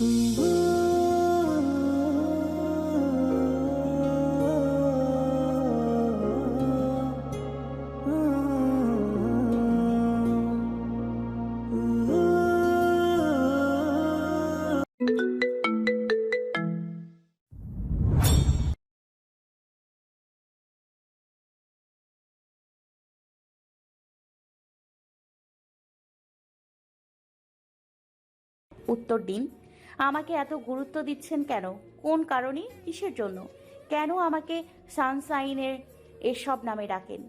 উত্তর দিন আমাকে এত গুরুত্ব দিচ্ছেন কেন? কোন কারণে? কিসের জন্য? কেন আমাকে সানসাইনের এসব নামে ডাকেন?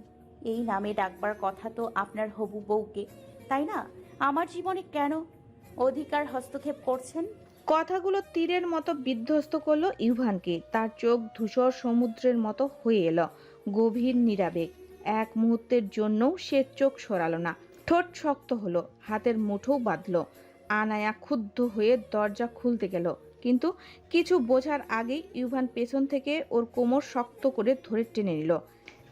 এই নামে ডাকবার কথা তো আপনার হবু বউকে, তাই না? আমার জীবনে কেন অধিকার হস্তক্ষেপ করছেন? কথাগুলো তীরের মতো বিধ্বস্ত করল ইউভানকে তার চোখ ধূসর সমুদ্রের মতো হয়ে এলো, গভীর নিরাবেগ এক মুহূর্তের জন্যও সে চোখ সরালো না। ঠোঁট শক্ত হলো, হাতের মুঠোও বাঁধলো। আনায়া ক্ষুব্ধ হয়ে দরজা খুলতে গেল। কিন্তু কিছু বোঝার আগেই ইউভান পেছন থেকে ওর কোমর শক্ত করে ধরে টেনে নিল।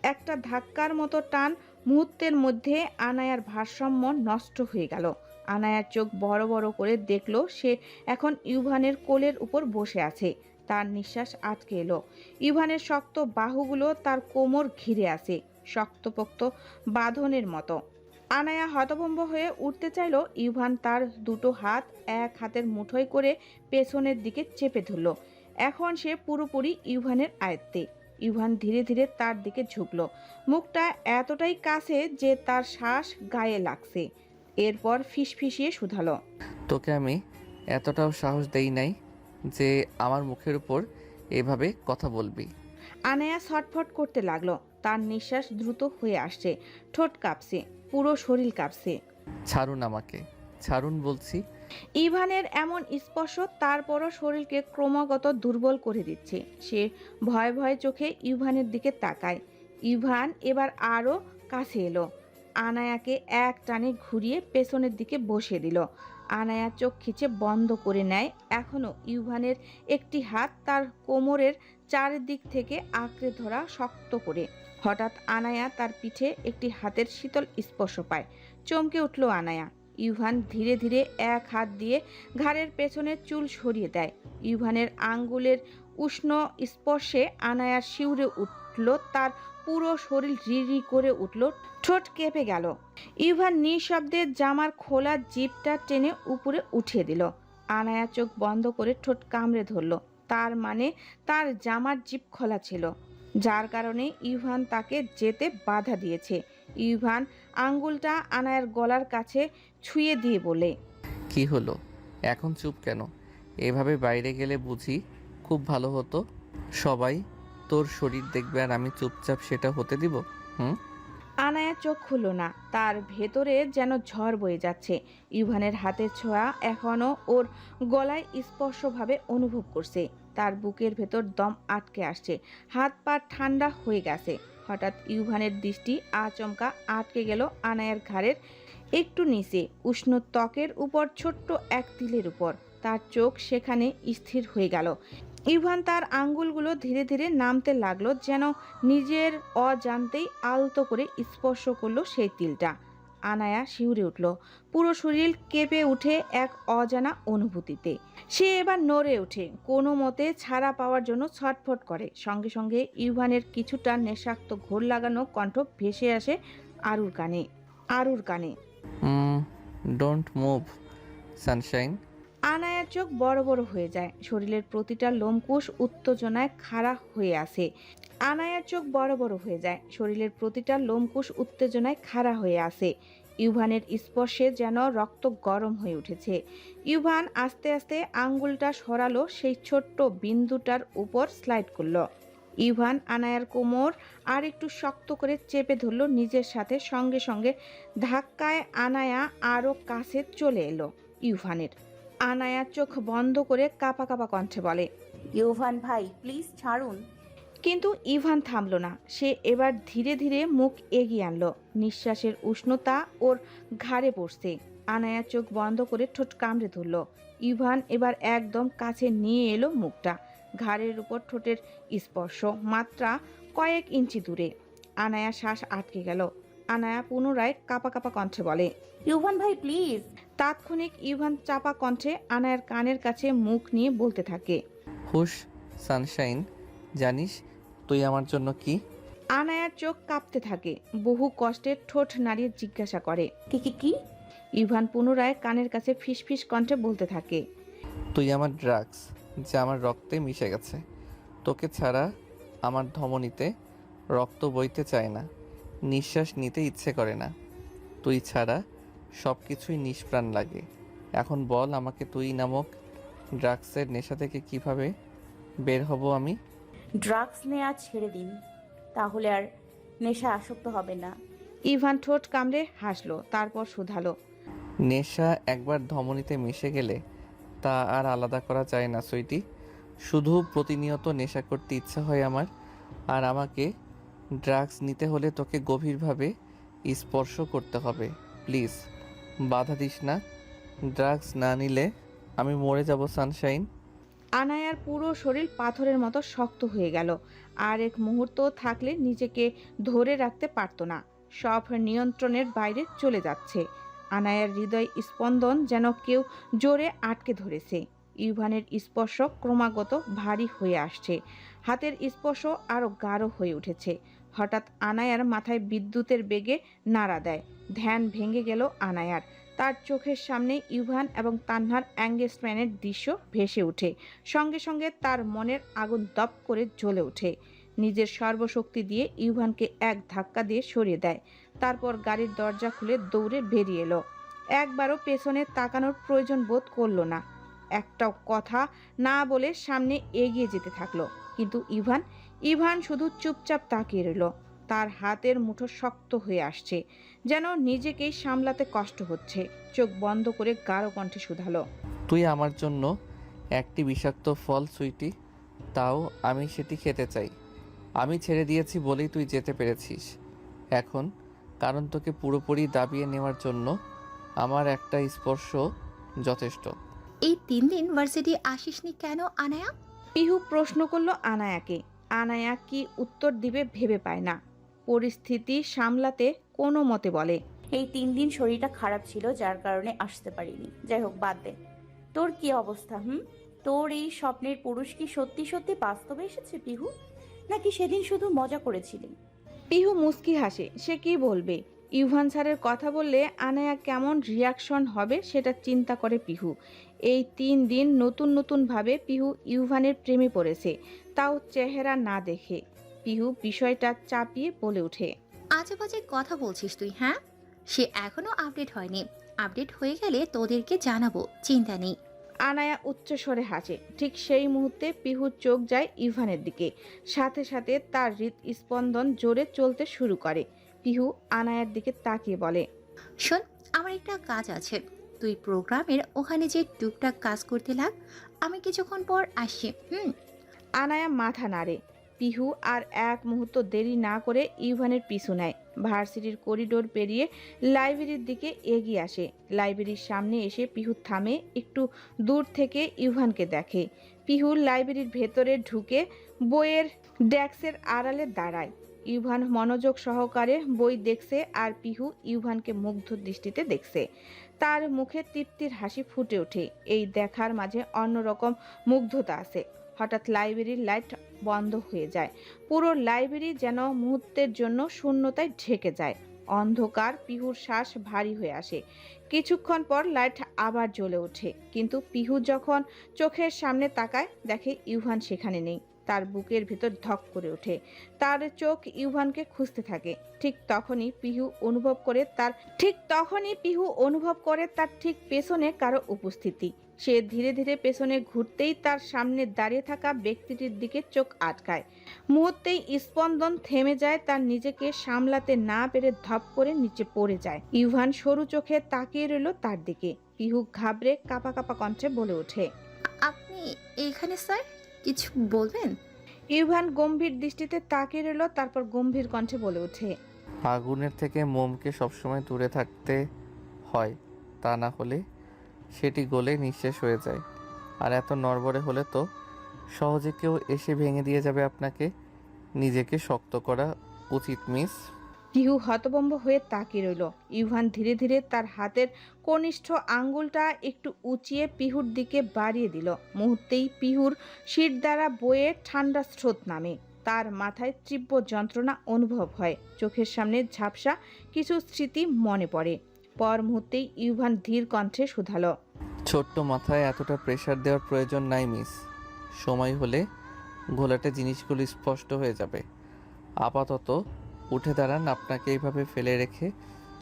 একটা ধাক্কার মতো টান মুহূর্তের মধ্যে আনায়ার ভারসাম্য নষ্ট হয়ে গেল। আনায়ার চোখ বড় বড় করে দেখল সে এখন ইউভানের কোলের উপর বসে আছে। তার নিঃশ্বাস আটকে এলো। ইউভানের শক্ত বাহুগুলো তার কোমর ঘিরে আছে, শক্তপোক্ত বাঁধনের মতো। আনায়া হতভম্ব হয়ে উঠতে চাইলো ইউভান তার দুটো হাত এক হাতের মুঠোয় করে পেছনের দিকে চেপে ধরলো। এখন সে পুরোপুরি ইউভানের আয়ত্তে। ইউভান ধীরে ধীরে তার দিকে ঝুঁকলো। মুখটা এতটাই কাছে যে তার শ্বাস গায়ে লাগছে। এরপর ফিসফিসিয়ে শুধালো। তোকে আমি এতটাও সাহস দেই নাই যে আমার মুখের উপর এভাবে কথা বলবি। আনায়া ছটফট করতে লাগল। তার নিঃশ্বাস দ্রুত হয়ে আসছে। ঠোঁট কাঁপছে। পুরো শরীর কাঁপছে। ছাড়ুন আমাকে ছাড়ুন বলছি। ইভানের এমন স্পর্শ তারপরও শরীরকে ক্রমাগত দুর্বল করে দিচ্ছে। সে ভয় ভয় চোখে ইভানের দিকে তাকায়। ইভান এবার আরও কাছে এলো। আনায়াকে এক টানে ঘুরিয়ে পেছনের দিকে বসিয়ে দিল। আনায়া চোখ খিচে বন্ধ করে নেয়। এখনও ইউভানের একটি হাত তার কোমরের চারিদিক থেকে আঁকড়ে ধরা শক্ত করে। হঠাৎ আনায়া তার পিঠে একটি হাতের শীতল স্পর্শ পায়। চমকে উঠল আনায়া। ইউভান ধীরে ধীরে এক হাত দিয়ে ঘাড়ের পেছনের চুল সরিয়ে দেয়। ইউভানের আঙ্গুলের উষ্ণ স্পর্শে আনায়ার শিউরে উঠল, তার পুরো শরীর রিরি করে উঠল, ঠোঁট কেঁপে গেল। ইউভান নিঃশব্দে জামার খোলা জিপটা টেনে উপরে উঠিয়ে দিল। আনায়া চোখ বন্ধ করে ঠোঁট কামড়ে ধরল। তার মানে তার জামার জিপ খোলা ছিল। যার কারণে ইউভান তাকে যেতে বাধা দিয়েছে। ইউভান আঙ্গুলটা আনায়ের গলার কাছে ছুঁয়ে দিয়ে বলে কি হলো? এখন চুপ কেন? এভাবে বাইরে গেলে বুঝি খুব ভালো হতো। সবাই তোর শরীর দেখবে আর আমি চুপচাপ সেটা হতে দিব হুম? আনায়া চোখ খুলল না। তার ভেতরে যেন ঝড় বয়ে যাচ্ছে। ইউভানের হাতের ছোঁয়া এখনও ওর গলায় স্পর্শভাবে অনুভব করছে। বুকের ভেতর দম আটকে আসছে। হাত পা ঠান্ডা হয়ে গেছে। হঠাৎ ইউভানের দৃষ্টি আচমকা আটকে গেল আনায়ার ঘাড়ের একটু নিচে, উষ্ণ ত্বকের উপর ছোট্ট এক তিলের উপর। তার চোখ সেখানে স্থির হয়ে গেল। ইভান তার আঙ্গুলগুলো ধীরে ধীরে নামতে লাগল যেন নিজের অজান্তেই আলতো করে স্পর্শ করল সেই তিলটা। আনায়া শিউরে উঠল। পুরো শরীর কেঁপে উঠে এক অজানা অনুভূতিতে। সে এবার নড়ে ওঠে কোনো মতে ছাড়া পাওয়ার জন্য ছটফট করে। সঙ্গে সঙ্গে ইউভানের কিছুটা নেশাক্ত ঘোর লাগানো কণ্ঠ ভেসে আসে আরুর কানে। আরুর কানে। ডোন্ট মুভ সানশাইন আনায়ার চোখ বড় বড় হয়ে যায়। শরীরের প্রতিটা লোমকুশ উত্তেজনায় খাড়া হয়ে আসে। আনায়ার চোখ বড় বড় হয়ে যায়। শরীরের প্রতিটা লোমকুশ উত্তেজনায় খাড়া হয়ে আসে ইউভানের স্পর্শে যেন রক্ত গরম হয়ে উঠেছে। ইউভান আস্তে আস্তে আঙ্গুলটা সরালো, সেই ছোট্ট বিন্দুটার উপর স্লাইড করল। ইভান আনায়ার কোমর আর একটু শক্ত করে চেপে ধরলো, নিজের সাথে সঙ্গে সঙ্গে ধাক্কায় আনায়া আরও কাছে চলে এলো ইউভানের। আনায়া চোখ বন্ধ করে কাপা কাপা কণ্ঠে বলে, ইউভান ভাই, প্লিজ ছাড়ুন। কিন্তু ইভান থামল না। সে এবার ধীরে ধীরে মুখ এগিয়ে আনলো। নিঃশ্বাসের উষ্ণতা ওর ঘাড়ে পড়ছে। আনায়া চোখ বন্ধ করে ঠোঁট কামড়ে ধরল। ইভান এবার একদম কাছে নিয়ে এলো মুখটা। ঘাড়ের উপর ঠোঁটের স্পর্শ মাত্রা কয়েক ইঞ্চি দূরে। আনায়া শ্বাস আটকে গেল। আনায়া পুনরায় কাপা কাপা কণ্ঠে বলে ইউভান ভাই প্লিজ। তাৎক্ষণিক ইভান চাপা কণ্ঠে আনায়ার কানের কাছে মুখ নিয়ে বলতে থাকে হুশ সানশাইন জানিস তুই আমার জন্য কি? আনায়ার চোখ কাঁপতে থাকে। বহু কষ্টে ঠোঁট নাড়িয়ে জিজ্ঞাসা করে। কি কি কি? ইভান পুনরায় কানের কাছে ফিসফিস কণ্ঠে বলতে থাকে। তুই আমার ড্রাগস যা আমার রক্তে মিশে গেছে। তোকে ছাড়া আমার ধমনীতে রক্ত বইতে চায় না। নিঃশ্বাস নিতে ইচ্ছে করে না। তুই ছাড়া সব কিছুই নিষ্প্রাণ লাগে। এখন বল আমাকে তুই নামক ড্রাগসের নেশা থেকে কীভাবে বের হব আমি? ড্রাগস নেওয়া ছেড়ে দিন তাহলে আর নেশা আসক্ত হবে না। ইভান ঠোঁট কামড়ে হাসলো তারপর শুধালো। নেশা একবার ধমনীতে মিশে গেলে তা আর আলাদা করা যায় না সুইটি শুধু প্রতিনিয়ত নেশা করতে ইচ্ছা হয় আমার আর আমাকে ড্রাগস নিতে হলে তোকে গভীরভাবে স্পর্শ করতে হবে। প্লিজ বাধা দিস না। ড্রাগস না নিলে আমি মরে যাব সানশাইন। আনায়ার পুরো শরীর পাথরের মতো শক্ত হয়ে গেল। আর এক মুহূর্ত থাকলে নিজেকে ধরে রাখতে পারতো না। সব নিয়ন্ত্রণের বাইরে চলে যাচ্ছে। আনায়ার হৃদয় স্পন্দন যেন কেউ জোরে আটকে ধরেছে। ইভানের স্পর্শ ক্রমাগত ভারী হয়ে আসছে। হাতের স্পর্শ আরও গাঢ় হয়ে উঠেছে। হঠাৎ আনায়ার মাথায় বিদ্যুতের বেগে নাড়া দেয়। ধ্যান ভেঙে গেল আনায়ার। তার চোখের সামনে ইভান এবং তান্নার অ্যাঙ্গেজমেন্টের দৃশ্য ভেসে ওঠে। সঙ্গে সঙ্গে তার মনের আগুন দপ করে জ্বলে ওঠে। নিজের সর্বশক্তি দিয়ে ইভানকে এক ধাক্কা দিয়ে সরিয়ে দেয়। তারপর গাড়ির দরজা খুলে দৌড়ে বেরিয়ে এলো। একবারও পেছনে তাকানোর প্রয়োজন বোধ করল না। একটাও কথা না বলে সামনে এগিয়ে যেতে থাকল। কিন্তু ইভান ইভান শুধু চুপচাপ তাকিয়ে রইল। তার হাতের মুঠো শক্ত হয়ে আসছে। যেন নিজেকেই সামলাতে কষ্ট হচ্ছে। চোখ বন্ধ করে গাঢ় কণ্ঠে শুধালো। তুই আমার জন্য একটি বিষাক্ত ফল সুইটি। তাও আমি সেটি খেতে চাই। আমি ছেড়ে দিয়েছি বলেই তুই যেতে পেরেছিস। এখন কারণ তোকে পুরোপুরি দাবিয়ে নেওয়ার জন্য আমার একটা স্পর্শ যথেষ্ট। এই তিন দিন ভার্সিটি আসিসনি কেন আনায়া? পিহু প্রশ্ন করল আনায়াকে। আনায়া কি উত্তর দিবে ভেবে পায় না। পরিস্থিতি সামলাতে কোনো মতে বলে। এই তিন দিন শরীরটা খারাপ ছিল যার কারণে আসতে পারিনি। যাই হোক বাদ দে। তোর কি অবস্থা হুম? তোর এই স্বপ্নের পুরুষ কি সত্যি সত্যি বাস্তবে এসেছে পিহু? নাকি সেদিন শুধু মজা করেছিলি? পিহু মুস্কি হাসে সে কি বলবে? ইউভান স্যারের কথা বললে আনায়া কেমন রিয়াকশন হবে সেটা চিন্তা করে পিহু। এই তিন দিন নতুন নতুনভাবে পিহু ইউভানের প্রেমে পড়েছে তাও চেহারা না দেখে। পিহু বিষয়টা চাপিয়ে বলে ওঠে। আজে বাজে কথা বলছিস তুই হ্যাঁ? সে এখনও আপডেট হয়নি। আপডেট হয়ে গেলে তোদেরকে জানাব চিন্তা নেই। আনায়া উচ্চস্বরে হাসে। ঠিক সেই মুহূর্তে পিহুর চোখ যায় ইভানের দিকে। সাথে সাথে তার হৃদস্পন্দন জোরে চলতে শুরু করে। পিহু আনায়ার দিকে তাকিয়ে বলে শোন আমার একটা কাজ আছে। তুই প্রোগ্রামের ওখানে যে টুকটাক কাজ করতে লাগ আমি কিছুক্ষণ পর আসি হুম? আনায়া মাথা নাড়ে। পিহু আর এক মুহূর্ত দেরি না করে ইভানের পিছু নেয়। ভার্সিটির করিডোর পেরিয়ে লাইব্রেরির দিকে এগিয়ে আসে। লাইব্রেরির সামনে এসে পিহু থামে, একটু দূর থেকে ইভানকে দেখে। পিহু লাইব্রেরির ভেতরে ঢুকে বইয়ের ডেস্কের আড়ালে দাঁড়ায়। ইভান মনোযোগ সহকারে বই দেখছে আর পিহু ইভানকে মুগ্ধ দৃষ্টিতে দেখছে। তার মুখে তৃপ্তির হাসি ফুটে ওঠে। এই দেখার মাঝে অন্যরকম মুগ্ধতা আছে। হঠাৎ লাইব্রেরির লাইট বন্ধ হয়ে যায়। পুরো লাইব্রেরি যেন মুহূর্তের জন্য শূন্যতায় ঢেকে যায়। অন্ধকার, পিহুর শ্বাস ভারী হয়ে আসে। কিছুক্ষণ পর লাইট আবার জ্বলে ওঠে। কিন্তু পিহু যখন চোখের সামনে তাকায়, দেখে ইউহান সেখানে নেই। তার বুকের ভিতর ধক করে ওঠে। তার চোখ ইউভানকে খুঁজতে থাকে। ঠিক তখনই পিহু অনুভব করে তার ঠিক তখনই পিহু অনুভব করে তার ঠিক পেছনে কারও উপস্থিতি। সে ধীরে ধীরে পেছনে ঘুরতেই তার সামনে দাঁড়িয়ে থাকা ব্যক্তিটির দিকে চোখ আটকায়। মুহূর্তেই স্পন্দন থেমে যায় তার নিজেকে সামলাতে না পেরে ধপ করে নিচে পড়ে যায়। ইভান সরু চোখে তাকিয়ে রইল তার দিকে। পিহু ঘাবড়ে কাপা কাপা কণ্ঠে বলে ওঠে আপনি এখানে স্যার? কিছু বলবেন? ইভান গম্ভীর দৃষ্টিতে তাকিয়ে রইল তারপর গম্ভীর কণ্ঠে বলে ওঠে আগুনের থেকে মোমকে সবসময় দূরে থাকতে হয় তা না হলে সেটি গলে নিঃশেষ হয়ে যায়। আর এত নড়বড়ে হলে তো সহজে কেউ এসে ভেঙে দিয়ে যাবে আপনাকে। নিজেকে শক্ত করা উচিত, মিস। পিহু হতবম্ব হয়ে তাকিয়ে রইল। ইউভান ধীরে ধীরে তার হাতের কনিষ্ঠ আঙ্গুলটা একটু উঁচিয়ে পিহুর দিকে বাড়িয়ে দিল। মুহূর্তেই পিহুর শির দ্বারা বয়ে ঠান্ডা স্রোত নামে। তার মাথায় তীব্র যন্ত্রণা অনুভব হয়। চোখের সামনে ঝাপসা কিছু স্মৃতি মনে পড়ে। পর মুহূর্তেই ইউভান ধীর কণ্ঠে শুধালো। ছোট্ট মাথায় এতটা প্রেশার দেওয়ার প্রয়োজন নাই মিস সময় হলে ঘোলাটে জিনিসগুলো স্পষ্ট হয়ে যাবে। আপাতত উঠে দাঁড়ান আপনাকে এইভাবে ফেলে রেখে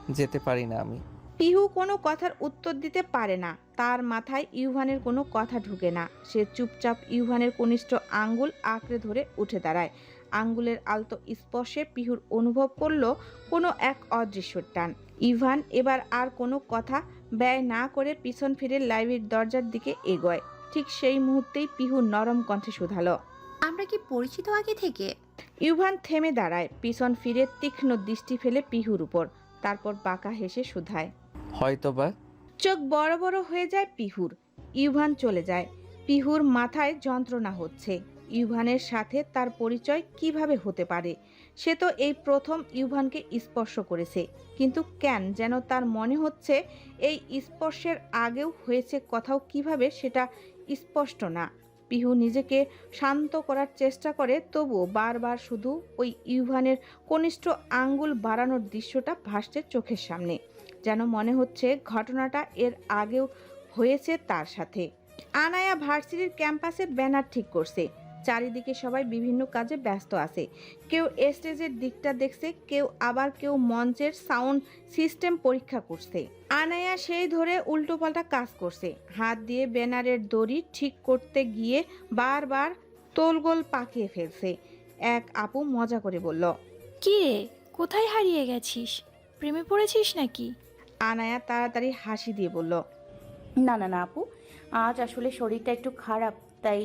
যেতে পারি না আমি। পিহু কোনো কথার উত্তর দিতে পারে না। তার মাথায় ইউভানের কোনো কথা ঢুকে না। সে চুপচাপ ইউভানের কনিষ্ঠ আঙ্গুল আঁকড়ে ধরে উঠে দাঁড়ায়। আঙ্গুলের আলতো স্পর্শে পিহুর অনুভব করল কোনো এক অদৃশ্য টান। ইভান এবার আর কোনো কথা ব্যয় না করে পিছন ফিরে লাইব্রেরির দরজার দিকে এগোয়। ঠিক সেই মুহূর্তেই পিহু নরম কণ্ঠে শুধালো। আমরা কি পরিচিত আগে থেকে? ইউভান থেমে দাঁড়ায় পিছন ফিরে তীক্ষ্ণ দৃষ্টি ফেলে পিহুর উপর তারপর বাঁকা হেসে শুধায়। হয়তোবা। চোখ বড় বড় হয়ে যায় পিহুর। ইউভান চলে যায়। পিহুর মাথায় যন্ত্রণা হচ্ছে। ইউভানের সাথে তার পরিচয় কীভাবে হতে পারে? সে তো এই প্রথম ইউভানকে স্পর্শ করেছে। কিন্তু কেন যেন তার মনে হচ্ছে এই স্পর্শের আগেও হয়েছে কোথাও কীভাবে সেটা স্পষ্ট না। পিহু নিজেকে শান্ত করার চেষ্টা করে, তবুও বারবার শুধু ওই ইউভানের কনিষ্ঠ আঙ্গুল বাড়ানোর দৃশ্যটা ভাসছে চোখের সামনে। যেন মনে হচ্ছে ঘটনাটা এর আগেও হয়েছে তার সাথে। আনায়া ভার্সিটির ক্যাম্পাসের ব্যানার ঠিক করছে। চারিদিকে সবাই বিভিন্ন কাজে ব্যস্ত আছে। কেউ স্টেজের দিকটা দেখছে কেউ আবার কেউ মঞ্চের সাউন্ড সিস্টেম পরীক্ষা করছে। আনায়া সেই ধরে উল্টোপাল্টা কাজ করছে। হাত দিয়ে ব্যানারের দড়ি ঠিক করতে গিয়ে বারবার তোলগোল পাকিয়ে ফেলছে। এক আপু মজা করে বলল কি রে কোথায় হারিয়ে গেছিস? প্রেমে পড়েছিস নাকি? আনায়া তাড়াতাড়ি হাসি দিয়ে বলল না না না আপু আজ আসলে শরীরটা একটু খারাপ তাই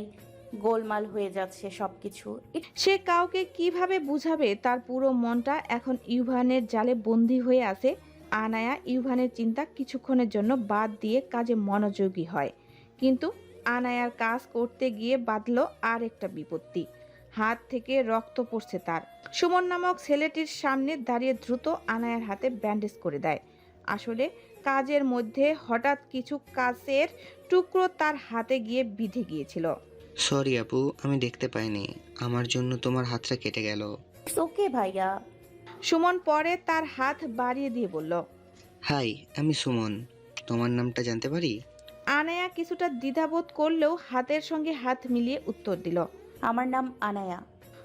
গোলমাল হয়ে যাচ্ছে সব কিছু সে কাউকে কীভাবে বুঝাবে তার পুরো মনটা এখন ইউভানের জালে বন্দি হয়ে আছে। আনায়া ইউভানের চিন্তা কিছুক্ষণের জন্য বাদ দিয়ে কাজে মনোযোগী হয়। কিন্তু আনায়ার কাজ করতে গিয়ে বাঁধল আর একটা বিপত্তি। হাত থেকে রক্ত পড়ছে তার। সুমন নামক ছেলেটির সামনে দাঁড়িয়ে দ্রুত আনায়ার হাতে ব্যান্ডেজ করে দেয়। আসলে কাজের মধ্যে হঠাৎ কিছু কাজের টুকরো তার হাতে গিয়ে বিঁধে গিয়েছিল। সরি আপু আমি দেখতে পাইনি। আমার জন্য তোমার হাতটা কেটে গেল। ওকে ভাইয়া। সুমন পরে তার হাত বাড়িয়ে দিয়ে বলল হাই আমি সুমন। তোমার নামটা জানতে পারি? আনায়া কিছুটা দ্বিধাবোধ করলেও হাতের সঙ্গে হাত মিলিয়ে উত্তর দিল আমার নাম আনায়া।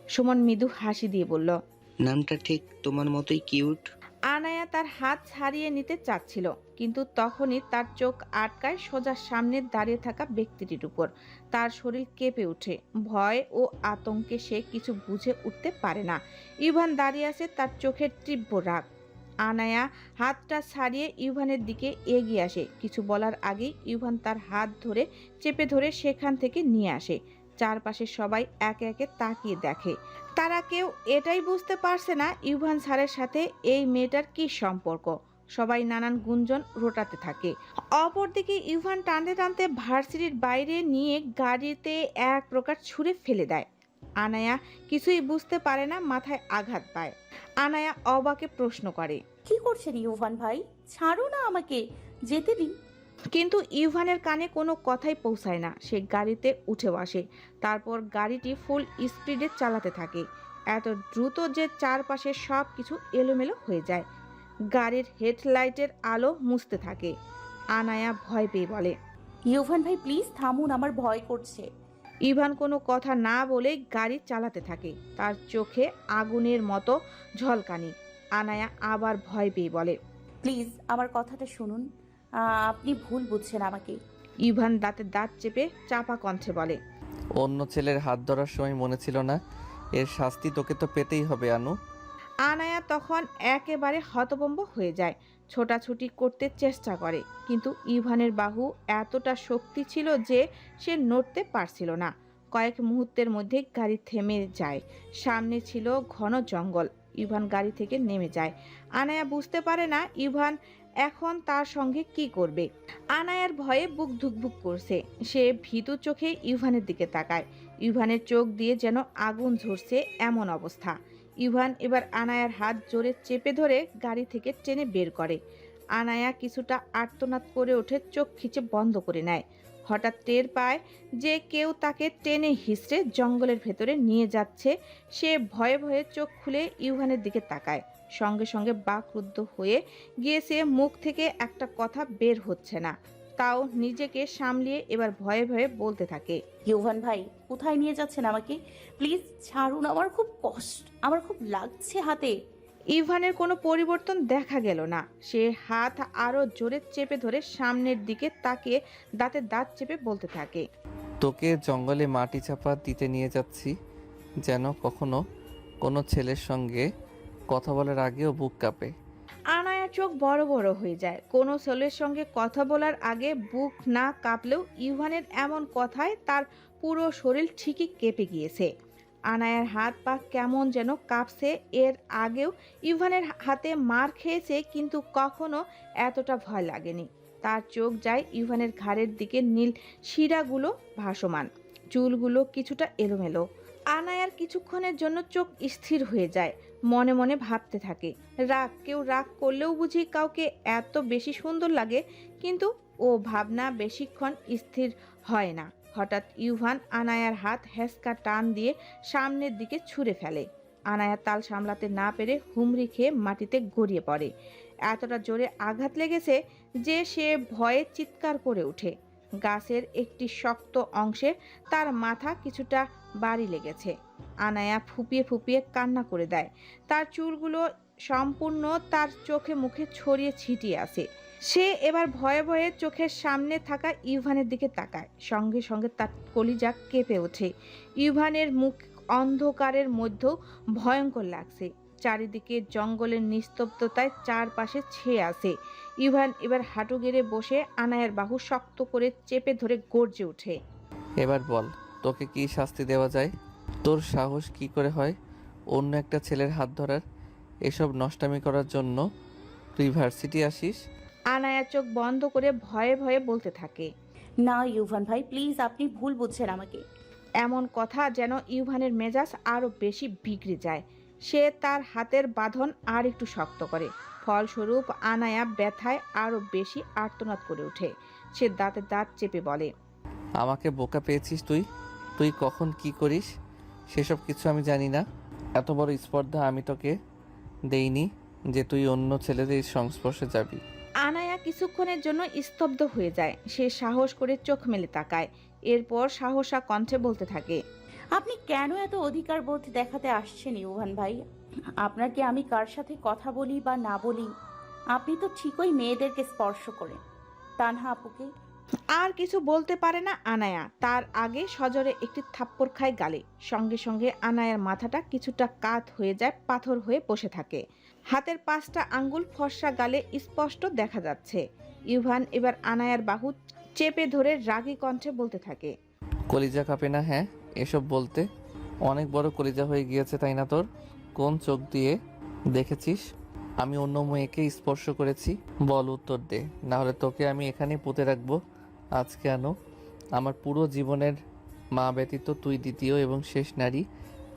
সুমন মৃদু হাসি দিয়ে বলল নামটা ঠিক তোমার মতোই কিউট। আনায়া তার হাত ছাড়িয়ে নিতে চাচ্ছিল, কিন্তু তখনই তার চোখ আটকায় সোজা সামনে দাঁড়িয়ে থাকা ব্যক্তিটির উপর। তার শরীর কেঁপে ওঠে, ভয় ও আতঙ্কে সে কিছু বুঝে উঠতে পারে না। ইভান দাঁড়িয়ে আছে তার চোখের তীব্র রাগ। আনায়া হাতটা ছাড়িয়ে ইউভানের দিকে এগিয়ে আসে। কিছু বলার আগেই ইউভান তার হাত ধরে, চেপে ধরে সেখান থেকে নিয়ে আসে। চারপাশে সবাই একে একে তাকিয়ে দেখে। তারা কেউ এটাই বুঝতে পারছে না ইউভান স্যারের সাথে এই মেয়েটার কি সম্পর্ক। সবাই নানান গুঞ্জন রোটাতে থাকে। অপরদিকে ইউভান টানতে টানতে ভার্সিটির বাইরে নিয়ে গাড়িতে এক প্রকার ছুঁড়ে ফেলে দেয়। আনায়া কিছুই বুঝতে পারে না, মাথায় আঘাত পায়। আনায়া অবাকে প্রশ্ন করে, কি করছেন ইউভান ভাই? ছাড়ো না আমাকে, যেতে দিন। কিন্তু ইউভানের কানে কোনো কথাই পৌঁছায় না। সে গাড়িতে উঠে আসে। তারপর গাড়িটি ফুল স্পিডে চালাতে থাকে। এত দ্রুত যে চারপাশে সব কিছু এলোমেলো হয়ে যায়। গাড়ির হেডলাইটের আলো মুছতে থাকে। আনায়া ভয় পেয়ে বলে ইউভান ভাই প্লিজ থামুন আমার ভয় করছে। ইভান কোনো কথা না বলে গাড়ি চালাতে থাকে। তার চোখে আগুনের মতো ঝলকানি। আনায়া আবার ভয় পেয়ে বলে প্লিজ আমার কথাটা শুনুন। আপনি ভুল বুঝছেন আমাকে। ইভান দাঁতে দাঁত চেপে চাপা কণ্ঠে বলে অন্য ছেলের হাত ধরার সময় মনে ছিল না এর শাস্তি তোকে তো পেতেই হবে আনু। আনায়া তখন একেবারে হতবম্ব হয়ে যায় ছোটাছুটি করতে চেষ্টা করে কিন্তু ইভানের বাহু এতটা শক্তি ছিল যে সে নড়তে পারছিল না। কয়েক মুহূর্তের মধ্যে গাড়ি থেমে যায় সামনে ছিল ঘন জঙ্গল ইভান গাড়ি থেকে নেমে যায়। আনায়া বুঝতে পারে না ইভান এখন তার সঙ্গে কি করবে? আনায়ার ভয়ে বুক ধুকভুক করছে। সে ভীতু চোখে ইউভানের দিকে তাকায়। ইউভানের চোখ দিয়ে যেন আগুন ঝরছে এমন অবস্থা। ইভান এবার আনায়ার হাত জোরে চেপে ধরে গাড়ি থেকে টেনে বের করে। আনায়া কিছুটা আর্তনাদ করে ওঠে, চোখ খিচে বন্ধ করে নেয়। হঠাৎ টের পায় যে কেউ তাকে টেনে হিসড়ে জঙ্গলের ভেতরে নিয়ে যাচ্ছে। সে ভয়ে ভয়ে চোখ খুলে ইউভানের দিকে তাকায়। সঙ্গে সঙ্গে বাকরুদ্ধ হয়ে গিয়েছে মুখ থেকে একটা কথা বের হচ্ছে না। তাও নিজেকে সামলিয়ে এবার ভয়ে ভয়ে বলতে থাকে ইউভান ভাই কোথায় নিয়ে যাচ্ছেন আমাকে? প্লিজ ছাড়ুন আমার খুব কষ্ট আমার খুব লাগছে হাতে। ইভানের কোনো পরিবর্তন দেখা গেল না। সে হাত আরও জোরে চেপে ধরে সামনের দিকে তাকিয়ে দাঁতে দাঁত চেপে বলতে থাকে তোকে জঙ্গলে মাটি চাপা দিতে নিয়ে যাচ্ছি যেন কখনো কোনো ছেলের সঙ্গে কথা বলার আগেও বুক কাঁপে। আনায়ার চোখ বড় বড় হয়ে যায়। কোনো ছেলের সঙ্গে কথা বলার আগে বুক না কাঁপলেও ইভানের এমন কথায় তার পুরো শরীর ঠিকই কেঁপে গিয়েছে। আনায়ার হাত পা কেমন যেন কাঁপছে, এর আগেও ইভানের হাতে মার খেয়েছে, কিন্তু কখনো এতটা ভয় লাগেনি। তার চোখ যায় ইভানের ঘাড়ের দিকে, নীল শিরাগুলো ভাসমান। চুলগুলো কিছুটা এলোমেলো। আনায়ার কিছুক্ষণের জন্য চোখ স্থির হয়ে যায়। মনে মনে ভাবতে থাকে। রাগ, কেউ রাগ করলেও বুঝি কাউকে এত বেশি সুন্দর লাগে, কিন্তু ও ভাবনা বেশিক্ষণ স্থির হয় না। হঠাৎ ইউভান আনায়ার হাত হেসকা টান দিয়ে সামনের দিকে ছুঁড়ে ফেলে। আনায়া তাল সামলাতে না পেরে হুমড়ি খেয়ে মাটিতে গড়িয়ে পড়ে। এতটা জোরে আঘাত লেগেছে যে সে ভয়ে চিৎকার করে ওঠে। গাছের একটি শক্ত অংশে তার মাথা কিছুটা বাড়ি লেগেছে। আনায়া ফুপিয়ে ফুপিয়ে কান্না করে দেয়। তার চুলগুলো সম্পূর্ণ তার চোখে মুখে ছড়িয়ে ছিটিয়ে আসে সে এবার ভয়ে ভয়ে চোখের সামনে থাকা ইভানের দিকে তাকায়। সঙ্গে সঙ্গে তার কলিজা কেঁপে ওঠে। ইভানের মুখ অন্ধকারের মধ্যেও ভয়ঙ্কর লাগছে। চারিদিকে জঙ্গলের নিস্তব্ধতায় চারপাশে ছেয়ে আসে ইভান এবার হাঁটু গেড়ে বসে আনায়ার বাহু শক্ত করে চেপে ধরে গর্জে ওঠে। এবার বল। তোকে কি শাস্তি দেওয়া যায়? তোর সাহস কি করে হয়? অন্য একটা ছেলের হাত ধরার? এসব নষ্টামি করার জন্য তুই ভার্সিটি আসিস? আনায়া চোখ বন্ধ করে ভয়ে ভয়ে বলতে থাকে। না ইউভান ভাই প্লিজ আপনি ভুল বুঝছেন আমাকে। এমন কথা যেন ইউভানের মেজাজ আরও বেশি বিগড়ে যায়। সে তার হাতের বাঁধন আর একটু শক্ত করে। ফলস্বরূপ আনায়া ব্যথায় আরও বেশি আর্তনাদ করে ওঠে। সে দাঁতে দাঁত চেপে বলে আমাকে বোকা পেয়েছিস তুই? তুই কখন কি করিস? সেসব কিছু আমি জানি না। এত বড় স্পর্ধা আমি তোকে দেইনি যে তুই অন্য ছেলেদের সংস্পর্শে যাবি। আনায়া কিছুক্ষণের জন্য স্তব্ধ হয়ে যায়। সে সাহস করে চোখ মেলে তাকায়। এরপর সাহসা কণ্ঠে বলতে থাকে আপনি কেন এত অধিকার বোধ দেখাতে আসছেন ইউভান ভাই? আপনাকে আমি কার সাথে কথা বলি বা না বলি? আপনি তো ঠিকই মেয়েদেরকে স্পর্শ করেন। তানহা আপুকে আর কিছু বলতে পারে না আনায়া। তার আগে সজরে একটি থাপ্পড় খায় গালে। সঙ্গে সঙ্গে আনায়ার মাথাটা কিছুটা কাত হয়ে যায়, পাথর হয়ে বসে থাকে। হাতের পাঁচটা আঙ্গুল ফর্সা গালে স্পষ্ট দেখা যাচ্ছে। ইভান এবার আনায়ার বাহু চেপে ধরে রাগী কণ্ঠে বলতে থাকে, কলিজা কাঁপে না হ্যাঁ? এসব বলতে অনেক বড় কলিজা হয়ে গিয়েছে, তাই না তোর? কোন চোখ দিয়ে দেখেছিস? আমি অন্য মেয়েকে স্পর্শ করেছি। বল উত্তর দে, না হলে তোকে আমি এখানে পুঁতে রাখব। আজ কেন? আমার পুরো জীবনের মা ব্যতীত তুই দ্বিতীয় এবং শেষ নারী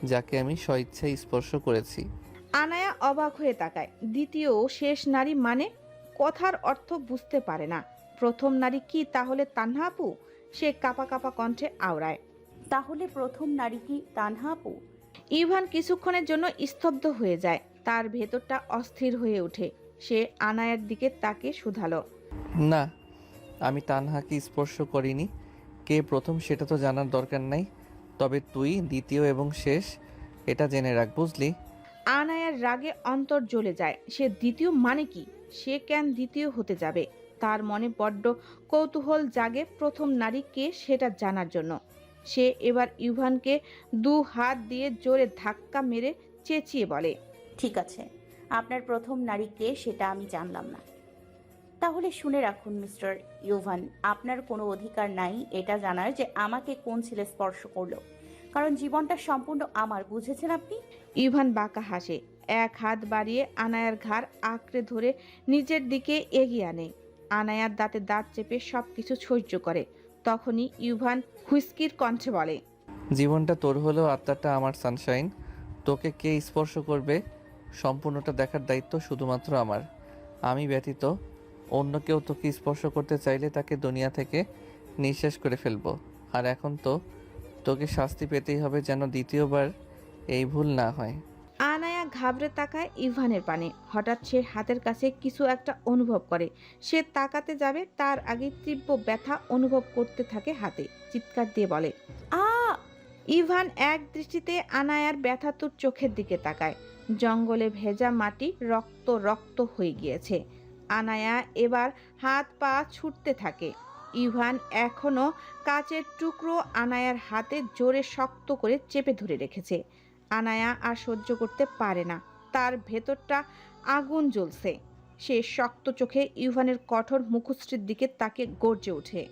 যাকে আমি স্বইচ্ছায় স্পর্শ করেছি। আনায়া অবাক হয়ে তাকায়। দ্বিতীয় শেষ নারী মানে? কথার অর্থ বুঝতে পারে না। প্রথম নারী কি তাহলে তান্হা আপু? সে কাপা কাপা কণ্ঠে আওড়ায়। তাহলে প্রথম নারী কি তানহা আপু? ইভান কিছুক্ষণের জন্য স্তব্ধ হয়ে যায়। তার ভেতরটা অস্থির হয়ে ওঠে। সে আনায়ার দিকে তাকে শুধালো। না আমি তানহাকে স্পর্শ করিনি। কে প্রথম সেটা তো জানার দরকার নাই। তবে তুই দ্বিতীয় এবং শেষ এটা জেনে রাখ বুঝলি? আনায়ার রাগে অন্তর জ্বলে যায়। সে দ্বিতীয় মানে কি? সে কেন দ্বিতীয় হতে যাবে? তার মনে বড্ড কৌতূহল জাগে প্রথম নারী কে সেটা জানার জন্য। সে এবার ইউভানকে দু হাত দিয়ে জোরে ধাক্কা মেরে চেঁচিয়ে বলে ঠিক আছে। আপনার প্রথম নারী কে সেটা আমি জানলাম না। তাহলে শুনে রাখুন মিস্টার ইউভান আপনার কোনো অধিকার নাই এটা জানার যে আমাকে কোন ছেলে স্পর্শ করল। কারণ জীবনটা সম্পূর্ণ আমার বুঝেছেন আপনি? ইভান বাঁকা হাসে। এক হাত বাড়িয়ে আনায়ার ঘাড় আঁকড়ে ধরে নিজের দিকে এগিয়ে আনে। আনায়ার দাঁতে দাঁত চেপে সব কিছু সহ্য করে। তখনই ইউভান হুইস্কির কণ্ঠে বলে জীবনটা তোর হলেও আত্মাটা আমার সানশাইন। তোকে কে স্পর্শ করবে? সম্পূর্ণটা দেখার দায়িত্ব শুধুমাত্র আমার। আমি ব্যতীত অন্য কেউ তোকে স্পর্শ করতে চাইলে তাকে দুনিয়া থেকে নিঃশেষ করে ফেলব। আর এখন তো তোকে শাস্তি পেতেই হবে যেন দ্বিতীয়বার এই ভুল না হয়। আনায়া ঘাবড়ে তাকায় ইভানের পানে। হঠাৎ সে হাতের কাছে কিছু একটা অনুভব করে। সে তাকাতে যাবে, তার আগে তীব্র ব্যথা অনুভব করতে থাকে হাতে। চিৎকার দিয়ে বলে, আ! ইভান এক দৃষ্টিতে আনায়ার ব্যথাতুর চোখের দিকে তাকায়। জঙ্গলে ভেজা মাটি রক্ত রক্ত হয়ে গিয়েছে। আনায়া এবার হাত পা ছুটতে থাকে। ইভান এখনও কাচের টুকরো আনায়ার হাতে জোরে শক্ত করে চেপে ধরে রেখেছে। আনায়া আর সহ্য করতে পারে না। তার ভেতরটা আগুন জ্বলছে। সে শক্ত চোখে ইউভানের কঠোর মুখশ্রীর দিকে তাকে গর্জে ওঠে।